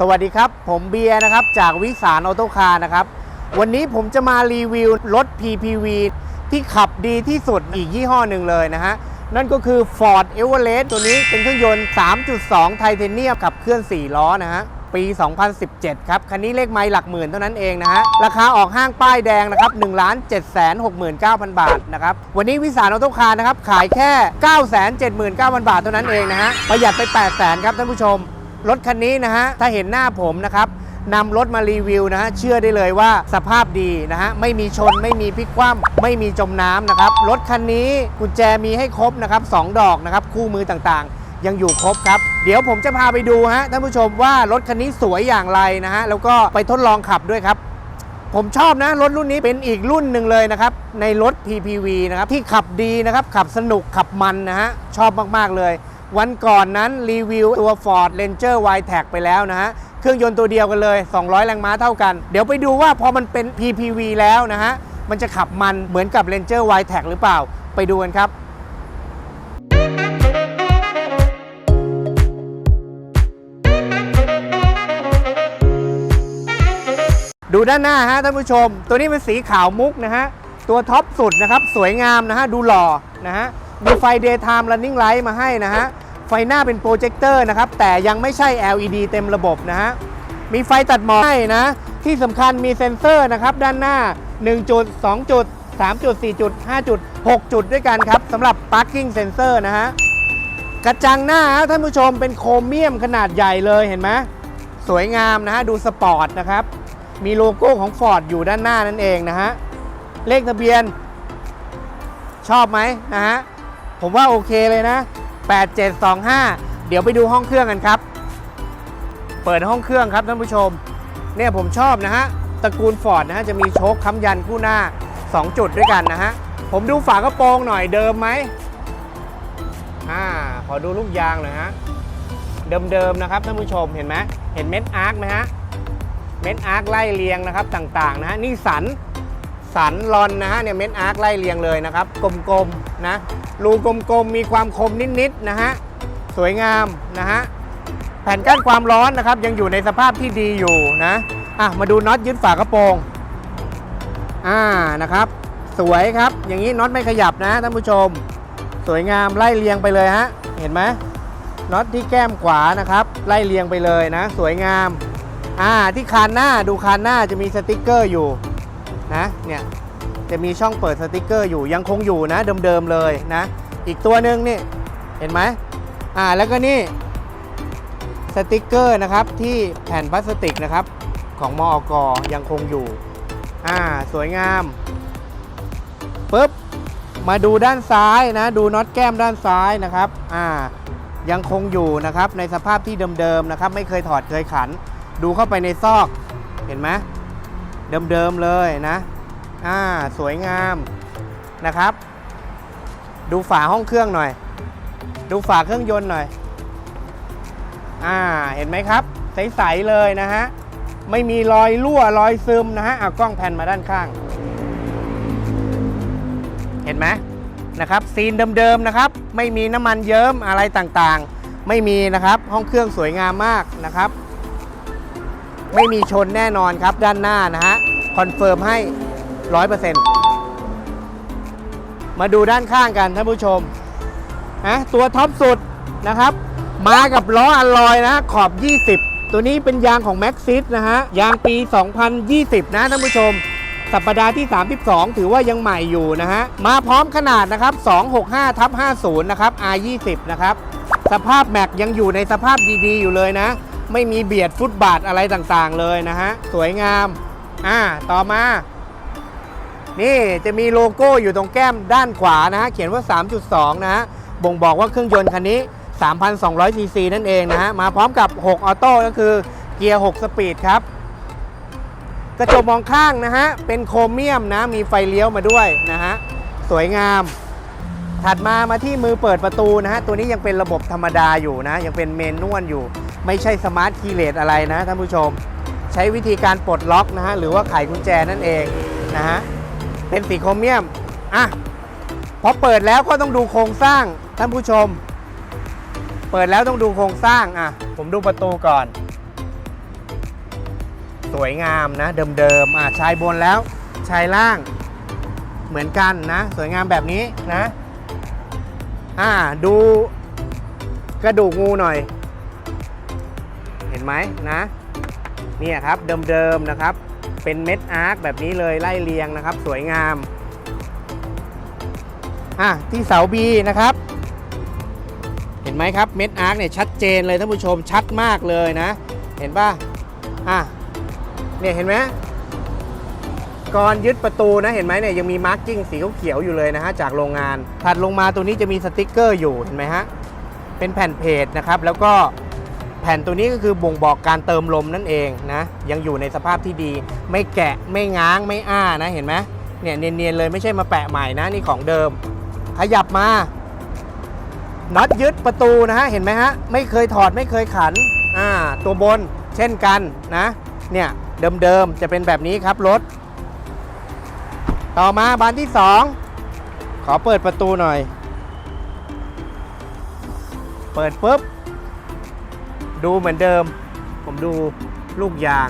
สวัสดีครับ ผมเบียร์นะครับ จากวิสารออโตคาร์นะครับ วันนี้ผมจะมารีวิวรถ PPV ที่ขับดีที่สุดอีกยี่ห้อหนึ่งเลยนะฮะ นั่นก็คือ Ford Everest ตัวนี้เป็นเครื่องยนต์ 3.2 ไทเทเนียมขับเคลื่อน 4 ล้อนะฮะ ปี 2017 ครับ คันนี้เลขไมล์หลักหมื่นเท่านั้นเองนะฮะ ราคาออกห้างป้ายแดงนะครับ1 7 6 9 0 0 0บาทนะครับ วันนี้วิสารออโตคาร์นะครับขายแค่ 9 7 9 0 0 0 บาทเท่านั้นเองนะฮะ ประหยัดไป 8 0 0 0 0 0ครับท่านผู้ชม รถคันนี้นะฮะ ถ้าเห็นหน้าผมนะครับนำรถมารีวิวนะฮะ เชื่อได้เลยว่าสภาพดีนะฮะ ไม่มีชนไม่มีพลิกคว่ำไม่มีจมน้ำนะครับ รถคันนี้กุญแจมีให้ครบนะครับสองดอกนะครับ คู่มือต่างๆ ยังอยู่ครบครับ เดี๋ยวผมจะพาไปดูฮะท่านผู้ชมว่ารถคันนี้สวยอย่างไรนะฮะ แล้วก็ไปทดลองขับด้วยครับ ผมชอบนะรถรุ่นนี้เป็นอีกรุ่นหนึ่งเลยนะครับ ในรถ PPV นะครับที่ขับดีนะครับขับสนุกขับมันนะฮะชอบมากๆเลย วันก่อนนั้นรีวิวตัว Ford Ranger y t a g ไปแล้วนะฮะ เครื่องยนต์ตัวเดียวกันเลย 200 แรงม้าเท่ากัน เดี๋ยวไปดูว่าพอมันเป็น PPV แล้วนะฮะ มันจะขับมันเหมือนกับ Ranger y t a g หรือเปล่า ไปดูกันครับดูด้านหน้าฮะท่านผู้ชม ตัวนี้เป็นสีขาวมุกนะฮะ ตัวท็อปสุดนะครับ สวยงามนะฮะ ดูหล่อนะฮะ มีไฟ daytime running light มาให้นะฮะ ไฟหน้าเป็นโปรเจคเตอร์นะครับ แต่ยังไม่ใช่ LED เต็มระบบนะฮะ มีไฟตัดหมอกให้นะ ที่สำคัญมีเซ็นเซอร์นะครับ ด้านหน้า 1 จุด 2 จุด 3 จุด 4 จุด 5 จุด 6 จุดด้วยกันครับสำหรับ parking sensor นะฮะ กระจังหน้าท่านผู้ชมเป็นโครเมียมขนาดใหญ่เลยเห็นไหมสวยงามนะฮะ ดูสปอร์ตนะครับ มีโลโก้ของ Ford อยู่ด้านหน้านั่นเองนะฮะ เลขทะเบียน ชอบไหมนะฮะ ผมว่าโอเคเลยนะ 8725 เดี๋ยวไปดูห้องเครื่องกันครับ เปิดห้องเครื่องครับท่านผู้ชม เนี่ยผมชอบนะฮะตระกูล Ford นะฮะจะมีโชคค้ำยันคู่หน้า 2 จุดด้วยกันนะฮะ ผมดูฝากระโปรงหน่อยเดิมไหมอ่าขอดูลูกยางหน่อยฮะเดิมๆนะครับท่านผู้ชมเห็นไหมเห็นเม็ดอาร์คไหมฮะเม็ดอาร์คไล่เรียงนะครับต่างๆนะฮะนี่สัน สันลอนนะฮะเนี่ยเม็ดอาร์คไล่เรียงเลยนะครับ กลมๆนะรูกลมๆมีความคมนิดๆนะฮะสวยงามนะฮะแผ่นกั้นความร้อนนะครับ ยังอยู่ในสภาพที่ดีอยู่นะอะมาดูน็อตยึดฝากระโปรงอ่านะครับ สวยครับอย่างนี้น็อตไม่ขยับนะท่านผู้ชม สวยงามไล่เรียงไปเลยฮะเห็นไหมน็อตที่แก้มขวานะครับ ไล่เรียงไปเลยนะ สวยงามอ่าที่คานหน้าดูคานหน้าจะมีสติกเกอร์อยู่ นะเนี่ยจะมีช่องเปิดสติกเกอร์อยู่ยังคงอยู่นะเดิมๆเลยนะ อีกตัวหนึ่งนี่เห็นไหมอ่าแล้วก็นี่สติกเกอร์นะครับที่แผ่นพลาสติกนะครับของมอกยังคงอยู่อ่าสวยงามปุ๊บมาดูด้านซ้ายนะ ดูน็อตแก้มด้านซ้ายนะครับอ่ายังคงอยู่นะครับในสภาพที่เดิมๆนะครับ ไม่เคยถอดเคยขัน ดูเข้าไปในซอกเห็นไหม เดิมๆเลยนะอ่าสวยงามนะครับ ดูฝาห้องเครื่องหน่อย ดูฝาเครื่องยนต์หน่อยอ่าเห็นไหมครับ ใสๆเลยนะฮะไม่มีรอยรั่วรอยซึมนะฮะเอากล้องแผ่นมาด้านข้าง เห็นไหมนะครับ ซีนเดิมๆนะครับ ไม่มีน้ำมันเยิ้มอะไรต่างๆ ไม่มีนะครับ ห้องเครื่องสวยงามมากนะครับ ไม่มีชนแน่นอนครับด้านหน้านะฮะคอนเฟิร์มให้ 100%มาดูด้านข้างกันท่านผู้ชมนะตัวท็อปสุดนะครับ มากับล้ออัลลอยนะขอบ 20 ตัวนี้เป็นยางของ Max ซินะฮะ ยางปี 2020 นะท่านผู้ชม สัปดาห์ที่ 32 ถือว่ายังใหม่อยู่นะฮะ มาพร้อมขนาดนะครับ 265ทับ50 นะครับ R20 นะครับ สภาพแม็กยังอยู่ในสภาพดีๆ อยู่เลยนะ ไม่มีเบียดฟุตบาทอะไรต่างๆเลยนะฮะ สวยงามอ่าต่อมา นี่จะมีโลโก้อยู่ตรงแก้มด้านขวานะฮะ เขียนว่า 3.2 นะฮะ บ่งบอกว่าเครื่องยนต์คันนี้ 3,200 ซีซีนั่นเองนะฮะ มาพร้อมกับ 6 ออโต้ก็คือเกียร์ 6 สปีดครับ กระจกมองข้างนะฮะ เป็นโครเมียมนะ มีไฟเลี้ยวมาด้วยนะฮะ สวยงามถัดมามาที่มือเปิดประตูนะฮะ ตัวนี้ยังเป็นระบบธรรมดาอยู่นะ ยังเป็นเมนนวลอยู่ ไม่ใช่สมาร์ทคีย์เลสอะไรนะท่านผู้ชม ใช้วิธีการปลดล็อกนะฮะหรือว่าไขกุญแจนั่นเองนะฮะเป็นสีโครเมียมอะพอเปิดแล้วก็ต้องดูโครงสร้างท่านผู้ชม เปิดแล้วต้องดูโครงสร้างอะผมดูประตูก่อน สวยงามนะเดิมๆอ่าชายบนแล้วชายล่างเหมือนกันนะ สวยงามแบบนี้นะ อ่าดูกระดูกงูหน่อย เห็นไหมนะเนี่ยครับเดิมๆนะครับ เป็นเม็ดอาร์คแบบนี้เลยไล่เรียงนะครับ สวยงามอะที่เสาบีนะครับ เห็นไหมครับเม็ดอาร์คเนี่ยชัดเจนเลยท่านผู้ชมชัดมากเลยนะ เห็นป่ะอะเนี่ยเห็นไหมก่อนยึดประตูนะเห็นไหมเนี่ยยังมีมาร์กิ้งสีเขียวอยู่เลยนะฮะจากโรงงานถัดลงมาตัวนี้จะมีสติกเกอร์อยู่เห็นไหมฮะเป็นแผ่นเพจนะครับ แล้วก็ แผ่นตัวนี้ก็คือบ่งบอกการเติมลมนั่นเองนะ ยังอยู่ในสภาพที่ดี ไม่แกะไม่ง้างไม่อ้านะเห็นไหมเนี่ยเนียนๆเลยไม่ใช่มาแปะใหม่นะนี่ของเดิม ขยับมาน็อตยึดประตูนะฮะเห็นไหมฮะไม่เคยถอดไม่เคยขันอ่าตัวบนเช่นกันนะเนี่ยเดิมๆจะเป็นแบบนี้ครับรถ ต่อมาบานที่ 2 ขอเปิดประตูหน่อย เปิดปุ๊บ ดูเหมือนเดิม ผมดูลูกยาง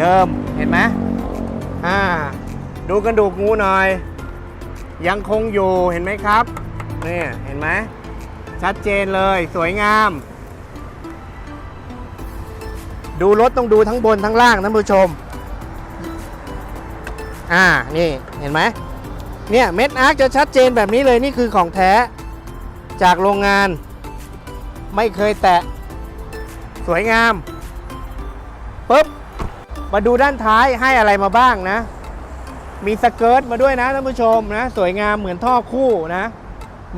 เดิมเห็นไหมอ่าดูกระดูกงูหน่อย ยังคงอยู่เห็นไหมครับนี่เห็นไหมชัดเจนเลยสวยงาม ดูรถต้องดูทั้งบนทั้งล่างท่านผู้ชม อ่านี่เห็นไหมเนี่ยเม็ดอาร์คจะชัดเจนแบบนี้เลยนี่คือของแท้ จากโรงงาน ไม่เคยแตะ สวยงามปุ๊บมาดูด้านท้ายให้อะไรมาบ้างนะ มีสเกิร์ตมาด้วยนะท่านผู้ชมนะ สวยงามเหมือนท่อคู่นะ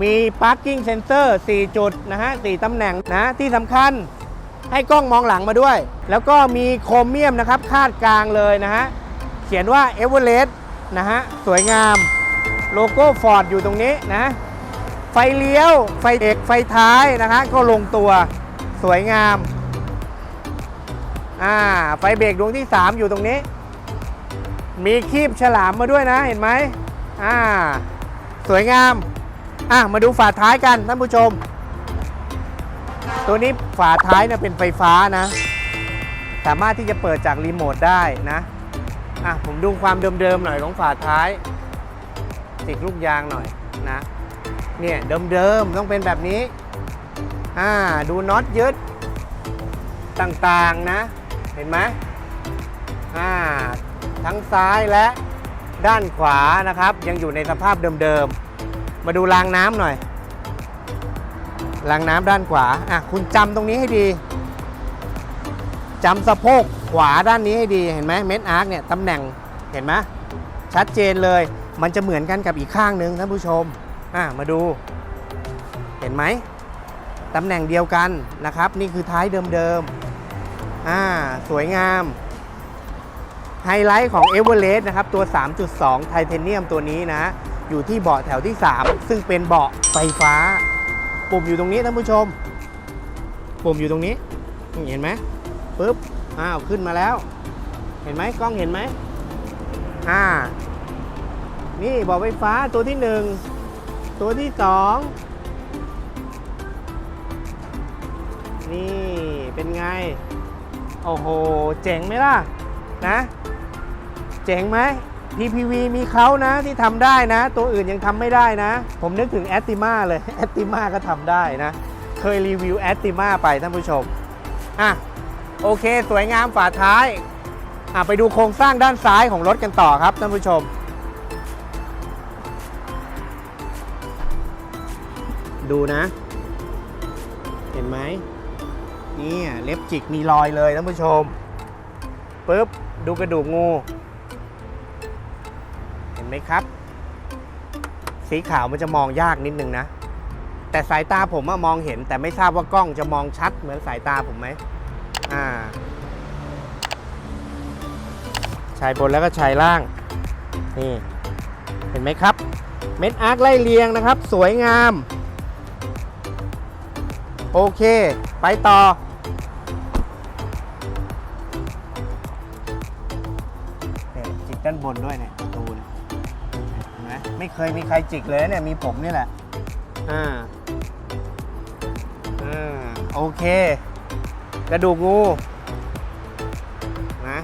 มี parking sensor 4จุดนะฮะ4ตำแหน่งนะ ที่สำคัญให้กล้องมองหลังมาด้วย แล้วก็มีโครเมียมนะครับ คาดกลางเลยนะฮะ เขียนว่า e v e r e s t นะฮะ สวยงามโลโก้ฟอร์ดอยู่ตรงนี้นะ ไฟเลี้ยว ไฟเอกไฟท้ายนะฮะก็ลงตัวสวยงาม อ่าไฟเบรกดวงที่ 3 อยู่ตรงนี้ มีคีบฉลามมาด้วยนะเห็นไหมอ่าสวยงามอะมาดูฝาท้ายกันท่านผู้ชม ตัวนี้ฝาท้ายเนี่ยเป็นไฟฟ้านะ สามารถที่จะเปิดจากรีโมทได้นะอะผมดูความเดิมๆหน่อยของฝาท้ายติดลูกยางหน่อยนะเนี่ยเดิมๆต้องเป็นแบบนี้อ่าดูน็อตยึดต่างๆนะ เห็นไหมอ่าทั้งซ้ายและด้านขวานะครับ ยังอยู่ในสภาพเดิมๆ มาดูรางน้ำหน่อยรางน้ำด้านขวาอะคุณจำตรงนี้ให้ดีจำสะโพกขวาด้านนี้ให้ดีเห็นไหมเม็ดอาร์คเนี่ยตำแหน่งเห็นไหมชัดเจนเลย มันจะเหมือนกันกับอีกข้างหนึ่งท่านผู้ชมอะมาดู เห็นไหมตำแหน่งเดียวกันนะครับ นี่คือท้ายเดิมๆ อ่าสวยงาม ไฮไลท์ของ e v e r e s t นะครับ ตัว 3.2 ไทเทเนียมตัวนี้นะ อยู่ที่เบาะแถวที่ 3 ซึ่งเป็นเบาะไฟฟ้า ปุ่มอยู่ตรงนี้ท่านผู้ชม ปุ่มอยู่ตรงนี้ เห็นไหมปุ๊บ อ้าว ขึ้นมาแล้ว เห็นไหมกล้องเห็นไหมอ่า นี่เบาะไฟฟ้าตัวที่ 1 ตัวที่ 2 นี่เป็นไง โอ้โห เจ๋งไหมล่ะ นะ เจ๋งไหม PPV มีเขานะที่ทำได้นะ ตัวอื่นยังทำไม่ได้นะ ผมนึกถึงแอตติมาเลยแอตติมาก็ทำได้นะ เคยรีวิวแอตติมาไปท่านผู้ชม อะ โอเค สวยงามฝาท้าย อะ ไปดูโครงสร้างด้านซ้ายของรถกันต่อครับท่านผู้ชมดูนะ เห็นไหม นี่เล็บจิกมีรอยเลยท่านผู้ชมปุ๊บดูกระดูกงู เห็นไหมครับ สีขาวมันจะมองยากนิดนึงนะ แต่สายตาผมมองเห็น แต่ไม่ทราบว่ากล้องจะมองชัดเหมือนสายตาผมไหมอ่าชายบนแล้วก็ชายล่าง นี่ เห็นไหมครับ เม็ดอาร์คไล่เรียงนะครับ สวยงาม โอเค ไปต่อ เคยมีใครจิกเลยเนี่ยมีผมนี่แหละอ่าอ่าโอเค กระดูกงูอ่านะ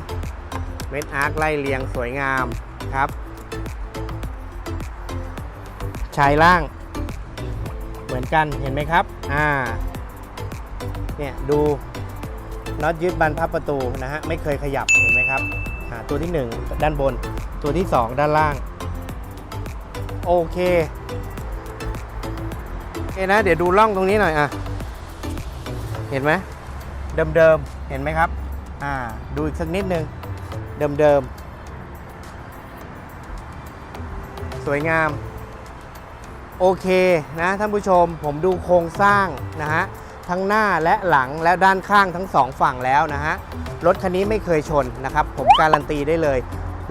เม็ดอาร์คไล่เรียงสวยงามครับชายล่างเหมือนกันเห็นไหมครับอ่าเนี่ยดูน็อตยึดบานพับประตูนะฮะไม่เคยขยับเห็นไหมครับอ่าตัวที่ 1 ด้านบน ตัวที่ 2 ด้านล่าง โอเคโอเคนะ เดี๋ยวดูร่องตรงนี้หน่อยอะ เห็นไหมเดิมๆ เห็นไหมครับ อ่า ดูอีกสักนิดนึง เดิมๆ สวยงาม โอเคนะท่านผู้ชมผมดูโครงสร้างนะฮะทั้งหน้าและหลังและด้านข้างทั้งสองฝั่งแล้วนะฮะ รถคันนี้ไม่เคยชนนะครับ ผมการันตีได้เลย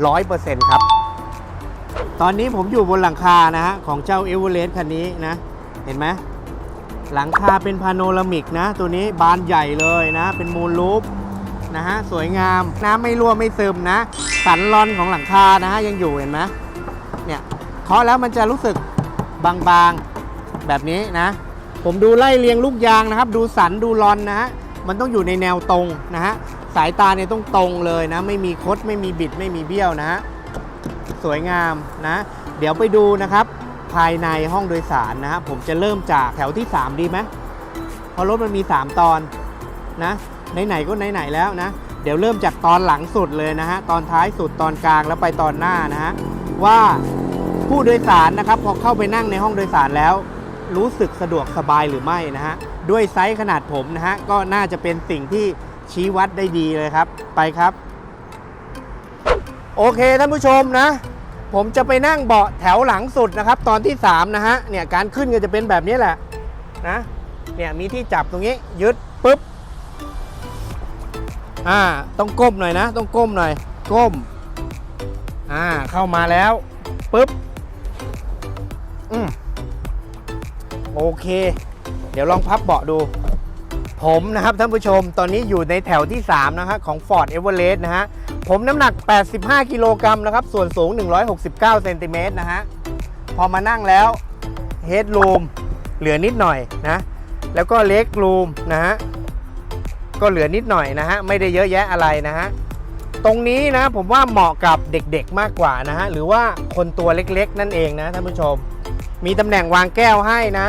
100%ครับ ตอนนี้ผมอยู่บนหลังคานะฮะของเจ้าเอเวอเรสต์คันนี้นะ เห็นไหมหลังคาเป็นพาโนรามิกนะ ตัวนี้บานใหญ่เลยนะ เป็นมูลลูปนะฮะสวยงามน้ำไม่รั่วไม่ซึมนะ สันรอนของหลังคานะฮะยังอยู่เห็นไหมเนี่ยเคาะแล้วมันจะรู้สึกบางๆแบบนี้นะ ผมดูไล่เรียงลูกยางนะครับ ดูสันดูรอนนะฮะมันต้องอยู่ในแนวตรงนะฮะสายตาเนี่ยต้องตรงเลยนะ ไม่มีคดไม่มีบิดไม่มีเบี้ยวนะฮะ สวยงามนะ เดี๋ยวไปดูนะครับ ภายในห้องโดยสารนะฮะผมจะเริ่มจากแถวที่ 3 ดีไหมเพราะรถมันมี 3 ตอนนะไหนๆก็ไหนๆแล้วนะ เดี๋ยวเริ่มจากตอนหลังสุดเลยนะฮะตอนท้ายสุดตอนกลางแล้วไปตอนหน้านะฮะว่าผู้โดยสารนะครับพอเข้าไปนั่งในห้องโดยสารแล้ว รู้สึกสะดวกสบายหรือไม่นะฮะด้วยไซส์ขนาดผมนะฮะก็น่าจะเป็นสิ่งที่ชี้วัดได้ดีเลยครับ ไปครับ โอเคท่านผู้ชมนะ ผมจะไปนั่งเบาะแถวหลังสุดนะครับ ตอนที่ 3 นะฮะเนี่ยการขึ้นก็จะเป็นแบบนี้แหละนะเนี่ยมีที่จับตรงนี้ยึดปุ๊บอ่าต้องก้มหน่อยนะ ต้องก้มหน่อย ก้มอ่าเข้ามาแล้วปุ๊บอืมโอเค เดี๋ยวลองพับเบาะดู ผมนะครับท่านผู้ชมตอนนี้อยู่ในแถวที่ 3 นะฮะของ Ford Everest นะฮะ ผมน้ำหนัก 85 กิโลกรัมนะครับ ส่วนสูง 169 เซนติเมตรนะฮะ พอมานั่งแล้วเฮด o ูมเหลือนิดหน่อยนะ แล้วก็เล็ก o ูมนะฮะ ก็เหลือนิดหน่อยนะฮะ ไม่ได้เยอะแยะอะไรนะฮะ ตรงนี้นะผมว่าเหมาะกับเด็กๆมากกว่านะฮะ หรือว่าคนตัวเล็กๆ นั่นเองนะท่านผู้ชม มีตำแหน่งวางแก้วให้นะ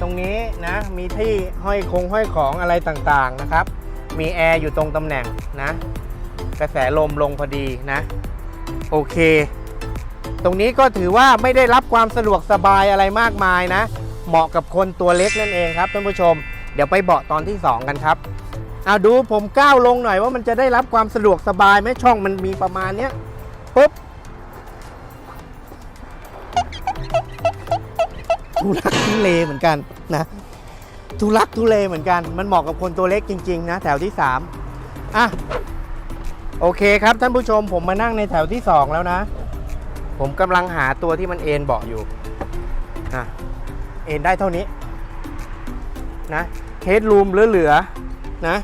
ตรงนี้นะ มีที่ห้อยคงห้อยของอะไรต่างๆนะครับ มีแอร์อยู่ตรงตำแหน่งนะ กระแสลมลงพอดีนะ โอเค ตรงนี้ก็ถือว่าไม่ได้รับความสะดวกสบายอะไรมากมายนะ เหมาะกับคนตัวเล็กนั่นเองครับท่านผู้ชม เดี๋ยวไปเบาะตอนที่ 2 กันครับเอาดูผมก้าวลงหน่อยว่ามันจะได้รับความสะดวกสบายไหมช่องมันมีประมาณเนี้ยปุ๊บทุลักทุเลเหมือนกันนะทุลักทุเลเหมือนกัน มันเหมาะกับคนตัวเล็กจริง ๆ นะ แถวที่ 3 อะ โอเคครับท่านผู้ชมผมมานั่งในแถวที่ 2 แล้วนะ ผมกำลังหาตัวที่มันเอนเบาะอยู่อะเอนได้เท่านี้นะเฮดรูมเหลือๆนะ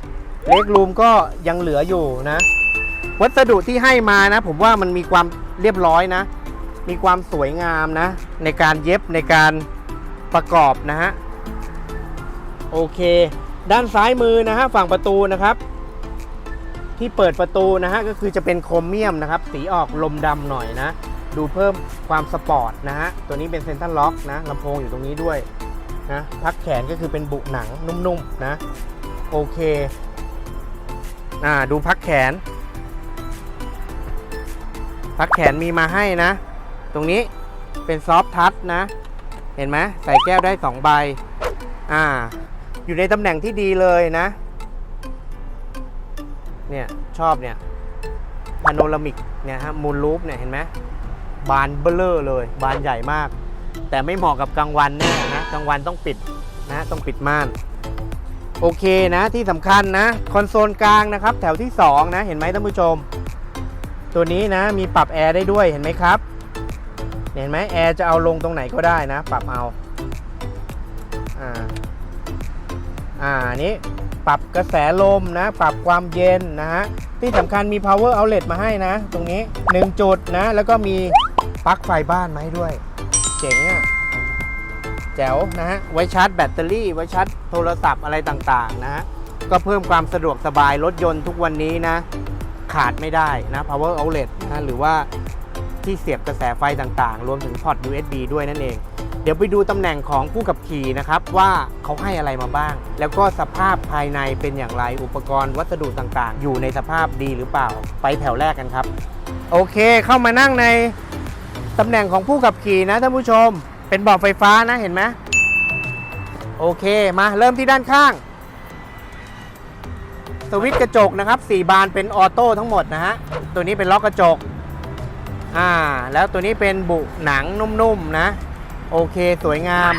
เล็กรูมก็ยังเหลืออยู่นะ วัสดุที่ให้มานะ ผมว่ามันมีความเรียบร้อยนะ มีความสวยงามนะ ในการเย็บในการประกอบนะฮะ โอเค ด้านซ้ายมือนะฮะ ฝั่งประตูนะครับ ที่เปิดประตูนะฮะก็คือจะเป็นโครเมียมนะครับ สีออกลมดำหน่อยนะ ดูเพิ่มความสปอร์ตนะฮะตัวนี้เป็นเซนทรัลล็อกนะลำโพงอยู่ตรงนี้ด้วยนะพักแขนก็คือเป็นบุหนังนุ่มๆนะโอเคอ่าดูพักแขน พักแขนมีมาให้นะ ตรงนี้เป็นซอฟทัชนะ เห็นไหมใส่แก้วได้2ใบอ่าอยู่ในตำแหน่งที่ดีเลยนะ เนี่ยชอบเนี่ยพาโนรามิกเนี่ยฮะมูลลูปเนี่ยเห็นไหมบานเบลเลอร์เลย บานใหญ่มาก แต่ไม่เหมาะกับกลางวันแน่นะกลางวันต้องปิดนะต้องปิดม่าน โอเคนะที่สำคัญนะ คอนโซลกลางนะครับ แถวที่ 2 นะ เห็นไหมท่านผู้ชม ตัวนี้นะมีปรับแอร์ได้ด้วยเห็นไหมครับ เห็นไหมแอร์จะเอาลงตรงไหนก็ได้นะ ปรับเอาอ่าอ่านี้ ปรับกระแสลมนะ ปรับความเย็นนะฮะ ที่สำคัญมี power outlet มาให้นะ ตรงนี้ 1 จุดนะ แล้วก็มีปลั๊กไฟบ้านมาให้ด้วย เจ๋งอะ่ะแจ๋วนะฮะ ไว้ชาร์จแบตเตอรี่ ไว้ชาร์จโทรศัพท์อะไรต่างๆนะฮะ ก็เพิ่มความสะดวกสบายรถยนต์ทุกวันนี้นะ ขาดไม่ได้นะ power outlet นะหรือว่าที่เสียบกระแสไฟต่างๆ รวมถึงพอร์ต USB ด้วยนั่นเอง เดี๋ยวไปดูตำแหน่งของผู้ขับขี่นะครับว่าเขาให้อะไรมาบ้าง แล้วก็สภาพภายในเป็นอย่างไรอุปกรณ์วัสดุต่างๆ อยู่ในสภาพดีหรือเปล่า ไปแถวแรกกันครับ โอเคเข้ามานั่งในตำแหน่งของผู้ขับขี่นะท่านผู้ชม เป็นเบาะไฟฟ้านะเห็นไหมโอเคมาเริ่มที่ด้านข้าง สวิตช์กระจกนะครับ 4 บานเป็นออโต้ทั้งหมดนะฮะตัวนี้เป็นล็อกกระจกอ่าแล้วตัวนี้เป็นบุหนังนุ่มๆนะ โอเคสวยงาม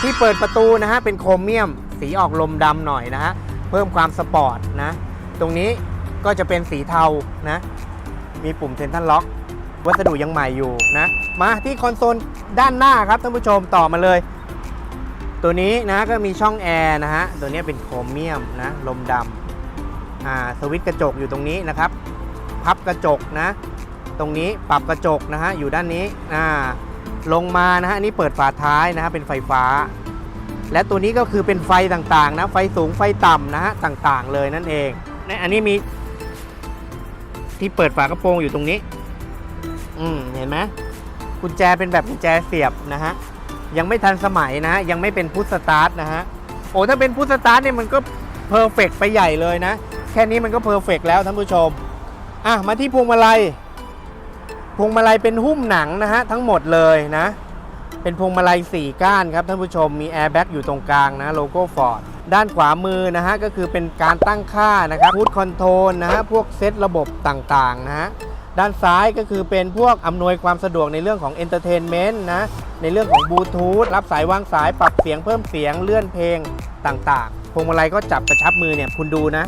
ที่เปิดประตูนะฮะเป็นโครเมียม สีออกลมดำหน่อยนะฮะเพิ่มความสปอร์ตนะ ตรงนี้ก็จะเป็นสีเทานะ มีปุ่มเซนทัลล็อก วัสดุยังใหม่อยู่นะ มาที่คอนโซลด้านหน้าครับท่านผู้ชมต่อมาเลย ตัวนี้นะก็มีช่องแอร์นะฮะ ตัวนี้เป็นโครเมียมนะ ลมดำอ่าสวิตช์กระจกอยู่ตรงนี้นะครับ พับกระจกนะ ตรงนี้ปรับกระจกนะฮะอยู่ด้านนี้อ่า ลงมานะฮะนี่เปิดฝาท้ายนะฮะเป็นไฟฟ้า และตัวนี้ก็คือเป็นไฟต่างๆนะไฟสูงไฟต่ำนะฮะต่างๆ เลยนั่นเองในอันนี้มี ที่เปิดฝากระโปรงอยู่ตรงนี้ อืมเห็นไหมกุญแจเป็นแบบกุญแจเสียบนะฮะยังไม่ทันสมัยนะฮะยังไม่เป็นพุทสตาร์ทนะฮะโอ้ถ้าเป็นพุทสตาร์ทเนี่ยมันก็เพอร์เฟกไปใหญ่เลยนะ แค่นี้มันก็เพอร์เฟกแล้วท่านผู้ชมอะมาที่พวงมาลัย พวงมาลัยเป็นหุ้มหนังนะฮะทั้งหมดเลยนะ เป็นพวงมาลัย 4 ก้านครับท่านผู้ชมมีแอร์แบ็กอยู่ตรงกลางนะโลโก้ฟอร์ดด้านขวามือนะฮะก็คือเป็นการตั้งค่านะครับพูดคอนโทรลนะฮะพวกเซตระบบต่างๆนะฮะด้านซ้ายก็คือเป็นพวกอำนวยความสะดวกในเรื่องของเอนเตอร์เทนเมนต์นะในเรื่องของบลูทูธรับสายวางสายปรับเสียงเพิ่มเสียงเลื่อนเพลงต่างๆพวงมาลัยก็จับกระชับมือเนี่ยคุณดูนะ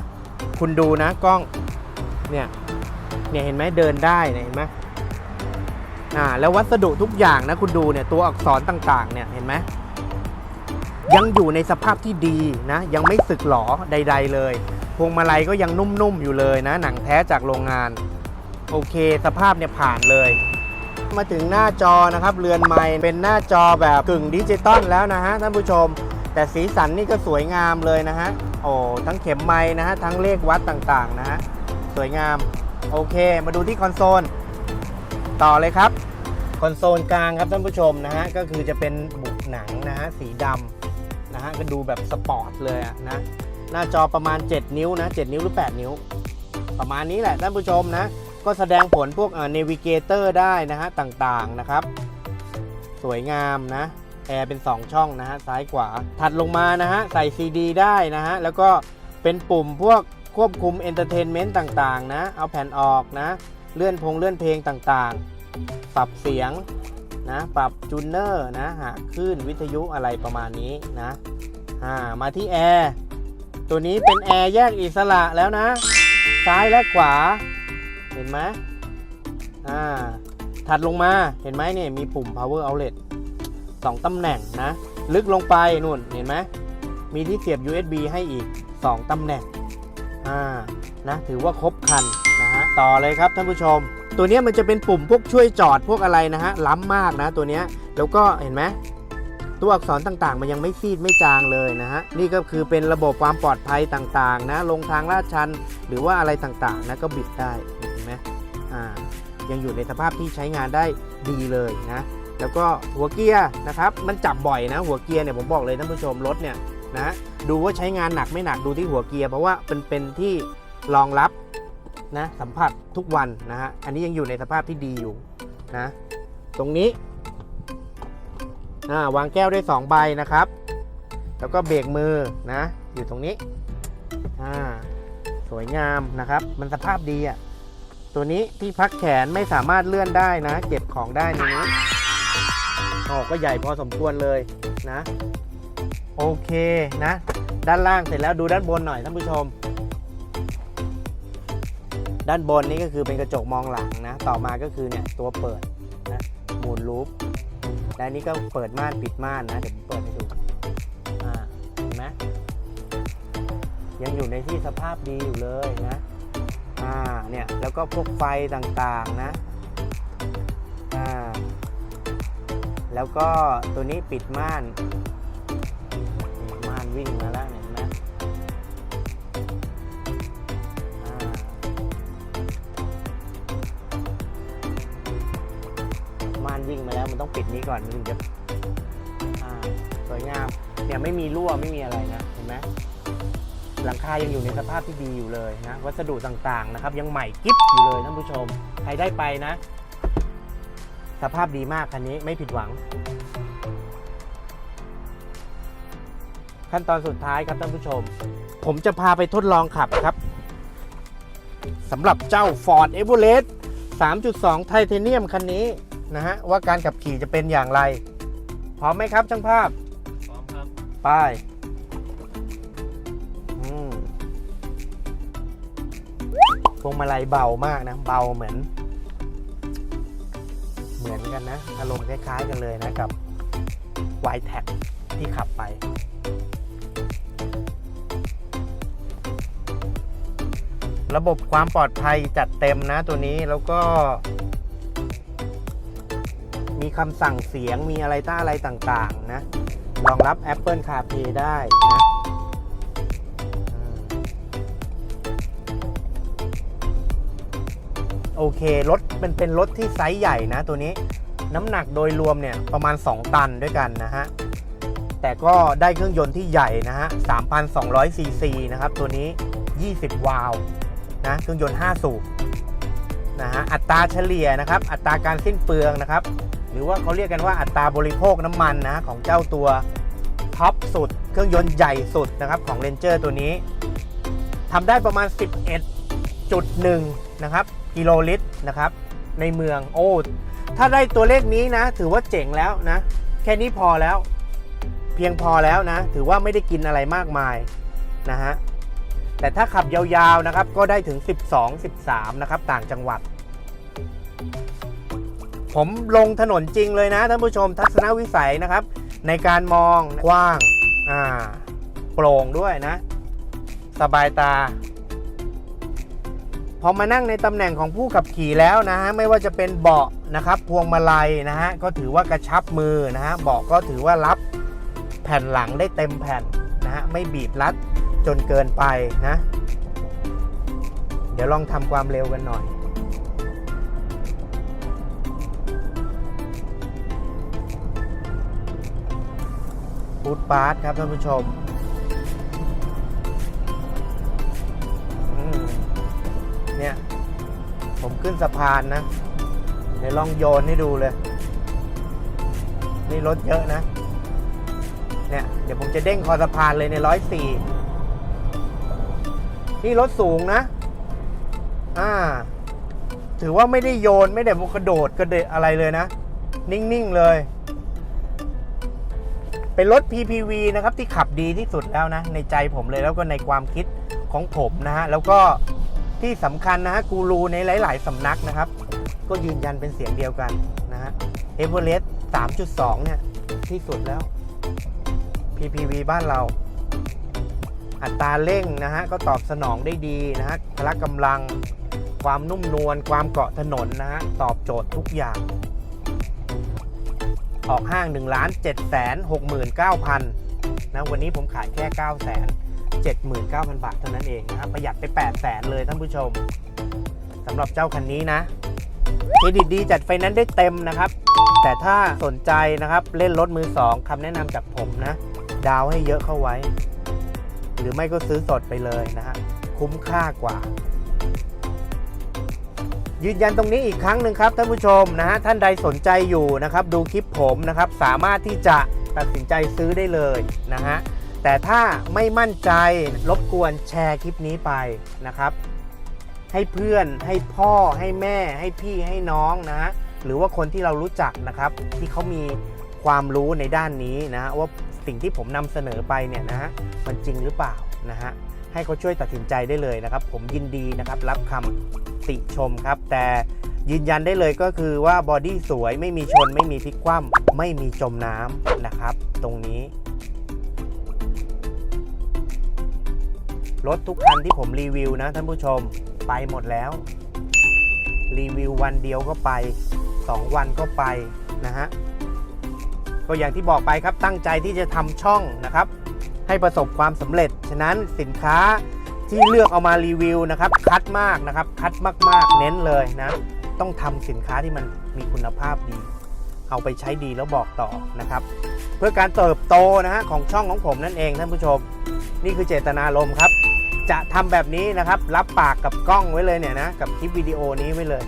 คุณดูนะกล้องเนี่ยเนี่ยเห็นไหมเดินได้เนี่ยเห็นไหม อ่าแล้ววัสดุทุกอย่างนะคุณดูเนี่ยตัวอักษรต่างๆเนี่ยเห็นไหมยังอยู่ในสภาพที่ดีนะ ยังไม่สึกหรอใด ๆ เลยพวงมาลัยก็ยังนุ่มๆอยู่เลยนะ หนังแท้จากโรงงาน โอเค สภาพเนี่ยผ่านเลย มาถึงหน้าจอนะครับเรือนไม้เป็นหน้าจอแบบกึ่งดิจิตอลแล้วนะฮะท่านผู้ชม แต่สีสันนี่ก็สวยงามเลยนะฮะโอ้ทั้งเข็มไม้นะฮะทั้งเลขวัดต่างๆนะฮะสวยงามโอเค มาดูที่คอนโซล ต่อเลยครับ คอนโซลกลางครับท่านผู้ชมนะฮะก็คือจะเป็นบุกหนังนะฮะสีดำนะฮะก็ดูแบบสปอร์ตเลยอะนะหน้าจอประมาณ 7 นิ้วนะ7นิ้วหรือ 8 นิ้ว ประมาณนี้แหละท่านผู้ชมนะ ก็แสดงผลพวกเอ่อ navigator ได้นะฮะต่างๆนะครับ สวยงามนะแอร์เป็น 2 ช่องนะฮะซ้ายขวาถัดลงมานะฮะใส่ CD ได้นะฮะแล้วก็เป็นปุ่มพวกควบคุม entertainment ต่างๆนะ เอาแผ่นออกนะ เลื่อนพงเลื่อนเพลงต่างๆ ปรับเสียงนะปรับจูนเนอร์นะหาคลื่นวิทยุอะไรประมาณนี้นะอ่ามาที่แอร์ตัวนี้เป็นแอร์แยกอิสระแล้วนะ ซ้ายและขวา เห็นไหมอ่าถัดลงมาเห็นไหมเนี่ยมีปุ่ม power outlet สองตำแหน่งนะ ลึกลงไปนู่นเห็นไหมมีที่เสียบ USB ให้อีก 2ตำแหน่งอ่านะถือว่าครบครัน ฮะต่อเลยครับท่านผู้ชม ตัวนี้มันจะเป็นปุ่มพวกช่วยจอดพวกอะไรนะฮะล้ำมากนะตัวนี้แล้วก็เห็นไหมตัวอักษรต่างๆ มันยังไม่ซีดไม่จางเลยนะฮะนี่ก็คือเป็นระบบความปลอดภัยต่างๆ นะลงทางลาดชัน หรือว่าอะไรต่างๆนะก็บิดได้เห็นไหมอ่ายังอยู่ในสภาพที่ใช้งานได้ดีเลยนะแล้วก็หัวเกียร์นะครับมันจับบ่อยนะ หัวเกียร์เนี่ยผมบอกเลยท่านผู้ชมรถเนี่ยนะดูว่าใช้งานหนักไม่หนักดูที่หัวเกียร์เพราะว่าเป็นเป็นที่รองรับ นะสัมผัสทุกวันนะฮะอันนี้ยังอยู่ในสภาพที่ดีอยู่นะตรงนี้อ่าวางแก้วได้ 2 ใบนะครับ แล้วก็เบรกมือนะ อยู่ตรงนี้อ่าสวยงามนะครับ มันสภาพดีอะ่ะตัวนี้ที่พักแขนไม่สามารถเลื่อนได้นะเก็บของได้ในนี้อ๋อก็ใหญ่พอสมควรเลยนะ โอเคนะ ด้านล่างเสร็จแล้วดูด้านบนหน่อยท่านผู้ชม ด้านบนนี้ก็คือเป็นกระจกมองหลังนะ ต่อมาก็คือเนี่ยตัวเปิดนะหมุนลูปและนี้ก็เปิดม่านปิดม่านนะ เดี๋ยวผมเปิดให้ดูอ่าเห็นไหมยังอยู่ในที่สภาพดีอยู่เลยนะอ่าเนี่ยแล้วก็พวกไฟต่างๆนะอ่าแล้วก็ตัวนี้ปิดม่านม่านวิ่งมาแล้ว ปิดนี้ก่อนมันถึงจะสวยงามเนี่ยไม่มีรั่วไม่มีอะไรนะเห็นไหมหลังคายังอยู่ในสภาพที่ดีอยู่เลยนะวัสดุต่างๆนะครับ ยังใหม่กิ๊บอยู่เลยท่านผู้ชมใครได้ไปนะ สภาพดีมากคันนี้ไม่ผิดหวัง ขั้นตอนสุดท้ายครับท่านผู้ชม ผมจะพาไปทดลองขับครับสำหรับเจ้า Ford e v e r e s t 3.2 ไทเทเนียมคันนี้ นะฮะว่าการขับขี่จะเป็นอย่างไร พร้อมไหมครับช่างภาพ พร้อมครับ ไปอืมพวงมาลัยเบามากนะ เบาเหมือน เหมือนกันนะอารมณ์คล้ายๆกันเลยนะกับ y t แท็ที่ขับไประบบความปลอดภัยจัดเต็มนะตัวนี้แล้วก็ มีคำสั่งเสียงมีอะไรต้าอะไรต่างๆนะรองรับ Apple CarPlay ได้นะโอเค รถมันเป็นรถที่ไซส์ใหญ่นะตัวนี้น้ำหนักโดยรวมเนี่ยประมาณ 2 ตันด้วยกันนะฮะ แต่ก็ได้เครื่องยนต์ที่ใหญ่นะฮะ 3,200 ซีซีนะครับ ตัวนี้ 20 วาล์วนะเครื่องยนต์ 5 สูบนะฮะ อัตราเฉลี่ยนะครับ อัตราการสิ้นเปลืองนะครับ หรือว่าเขาเรียกกันว่าอัตราบริโภคน้ำมันนะของเจ้าตัวท็อปสุด เครื่องยนต์ใหญ่สุดนะครับของ Ranger ตัวนี้ทำได้ประมาณ 11.1 นะครับกิโลลิตรนะครับในเมืองโอ้ถ้าได้ตัวเลขนี้นะ ถือว่าเจ๋งแล้วนะ แค่นี้พอแล้ว เพียงพอแล้วนะ ถือว่าไม่ได้กินอะไรมากมายนะฮะแต่ถ้าขับยาวๆนะครับก็ได้ถึง 12 13 นะครับต่างจังหวัด ผมลงถนนจริงเลยนะท่านผู้ชมทัศนวิสัยนะครับ ในการมองกว้างอ่าโปร่งด้วยนะ สบายตา พอมานั่งในตำแหน่งของผู้ขับขี่แล้วนะฮะไม่ว่าจะเป็นเบาะนะครับ พวงมาลัยนะฮะก็ถือว่ากระชับมือนะฮะเบาะก็ถือว่ารับแผ่นหลังได้เต็มแผ่นนะฮะไม่บีบรัดจนเกินไปนะ เดี๋ยวลองทำความเร็วกันหน่อย ฟูดปาร์ทครับท่านผู้ชมเนี่ย ผมขึ้นสะพานนะเดี๋ยวลองโยนให้ดูเลย นี่รถเยอะนะ เนี่ย เดี๋ยวผมจะเด้งคอสะพานเลยในร้อยสี่นี่รถสูงนะ อ่า ถือว่าไม่ได้โยนไม่ได้กระโดดกระเดะอะไรเลยนะ นิ่ง ๆ เลย เป็นรถ PPV นะครับที่ขับดีที่สุดแล้วนะ ในใจผมเลยแล้วก็ในความคิดของผมนะฮะ แล้วก็ที่สำคัญนะฮะกูรูในหลาย ๆสำนักนะครับ ก็ยืนยันเป็นเสียงเดียวกันนะฮะเอเวอเรสต์3.2 เนี่ย ที่สุดแล้ว PPV บ้านเรา อัตราเร่งนะฮะ ก็ตอบสนองได้ดีนะฮะพละกำลังความนุ่มนวลความเกาะถนนนะฮะ ตอบโจทย์ทุกอย่าง ออกห้าง1ล้าน7แสน69,000นะวันนี้ผมขายแค่9แสน79,000 บาทเท่านั้นเองนะครับประหยัดไป8แสนเลยท่านผู้ชมสำหรับเจ้าคันนี้นะเครดิตดีจัดไฟนนซ์ได้เต็มนะครับ แต่ถ้าสนใจนะครับเล่นรถมือ2คำแนะนำจากผมนะ ดาวให้เยอะเข้าไว้ หรือไม่ก็ซื้อสดไปเลยนะฮะคุ้มค่ากว่า ยืนยันตรงนี้อีกครั้งหนึ่งครับท่านผู้ชมนะฮะท่านใดสนใจอยู่นะครับดูคลิปผมนะครับสามารถที่จะตัดสินใจซื้อได้เลยนะฮะแต่ถ้าไม่มั่นใจรบกวนแชร์คลิปนี้ไปนะครับ ให้เพื่อนให้พ่อให้แม่ ให้พี่ให้น้องนะฮะหรือว่าคนที่เรารู้จักนะครับ ที่เขามีความรู้ในด้านนี้นะฮะว่าสิ่งที่ผมนำเสนอไปเนี่ยนะฮะมันจริงหรือเปล่านะฮะ ให้เขาช่วยตัดสินใจได้เลยนะครับ ผมยินดีนะครับรับคำติชมครับ แต่ยืนยันได้เลยก็คือว่าบอดี้สวยไม่มีชน ไม่มีพลิกคว่ำไม่มีจมน้ำนะครับ ตรงนี้ รถทุกคันที่ผมรีวิวนะท่านผู้ชมไปหมดแล้ว รีวิววันเดียวก็ไป 2 วันก็ไปนะฮะก็อย่างที่บอกไปครับตั้งใจที่จะทำช่องนะครับ ให้ประสบความสำเร็จ ฉะนั้นสินค้าที่เลือกเอามารีวิวนะครับ คัดมากนะครับ คัดมากๆ เน้นเลยนะ ต้องทำสินค้าที่มันมีคุณภาพดี เอาไปใช้ดีแล้วบอกต่อนะครับ เพื่อการเติบโตนะฮะของช่องของผมนั่นเองท่านผู้ชม นี่คือเจตนารมณ์ครับ จะทำแบบนี้นะครับ รับปากกับกล้องไว้เลยเนี่ยนะ กับคลิปวิดีโอนี้ไว้เลย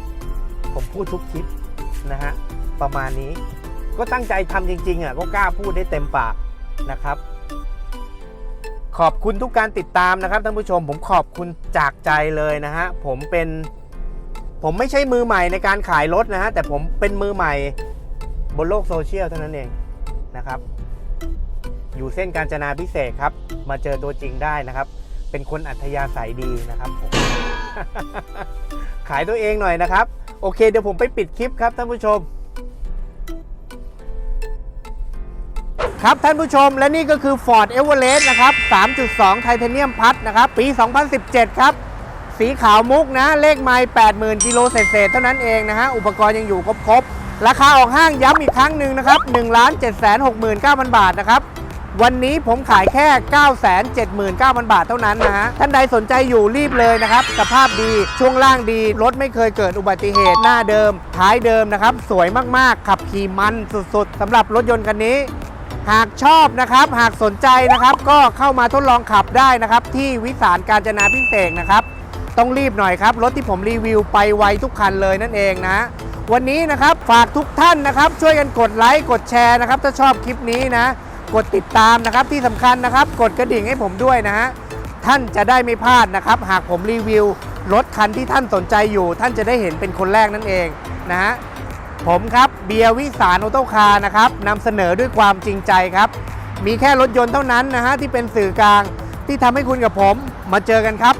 ผมพูดทุกคลิปนะฮะประมาณนี้ ก็ตั้งใจทำจริงๆอะก็กล้าพูดได้เต็มปากนะครับ ขอบคุณทุกการติดตามนะครับท่านผู้ชม ผมขอบคุณจากใจเลยนะฮะผมเป็นผมไม่ใช่มือใหม่ในการขายรถนะฮะแต่ผมเป็นมือใหม่บนโลกโซเชียลเท่านั้นเองนะครับ อยู่เส้นการจนาพิเศษครับ มาเจอตัวจริงได้นะครับ เป็นคนอัธยาศัยดีนะครับผมขายตัวเองหน่อยนะครับ โอเคเดี๋ยวผมไปปิดคลิปครับท่านผู้ชม ครับท่านผู้ชมและนี่ก็คือ Ford Everest นะครับ 3.2 ไทเทเนียมพัดนะครับ ปี 2017 ครับ สีขาวมุกนะ เลขไมล์80,000 กิโลเศษ ๆ เท่านั้นเองนะฮะ อุปกรณ์ยังอยู่ครบๆ ราคาออกห้างย้ำอีกครั้งหนึ่งนะครับ 1 7 6 9 0 0 0 บาทนะครับ วันนี้ผมขายแค่ 979,000 บาทเท่านั้นนะฮะ ท่านใดสนใจอยู่รีบเลยนะครับ สภาพดีช่วงล่างดี รถไม่เคยเกิดอุบัติเหตุหน้าเดิม ท้ายเดิมนะครับ สวยมากๆ ขับขี่มันสุดๆสำหรับรถยนต์คันนี้ หากชอบนะครับหากสนใจนะครับ ก็เข้ามาทดลองขับได้นะครับ ที่วิสารการจนาพิเศษนะครับ ต้องรีบหน่อยครับ รถที่ผมรีวิวไปไวทุกคันเลยนั่นเองนะ วันนี้นะครับฝากทุกท่านนะครับ ช่วยกันกดไลค์กดแชร์นะครับ ถ้าชอบคลิปนี้นะ กดติดตามนะครับที่สำคัญนะครับ กดกระดิ่งให้ผมด้วยนะฮะท่านจะได้ไม่พลาดนะครับ หากผมรีวิวรถคันที่ท่านสนใจอยู่ ท่านจะได้เห็นเป็นคนแรกนั่นเองนะฮะ ผมครับเบียร์วิสารออโต้คาร์นะครับนำเสนอด้วยความจริงใจครับ มีแค่รถยนต์เท่านั้นนะฮะที่เป็นสื่อกลางที่ทำให้คุณกับผมมาเจอกันครับ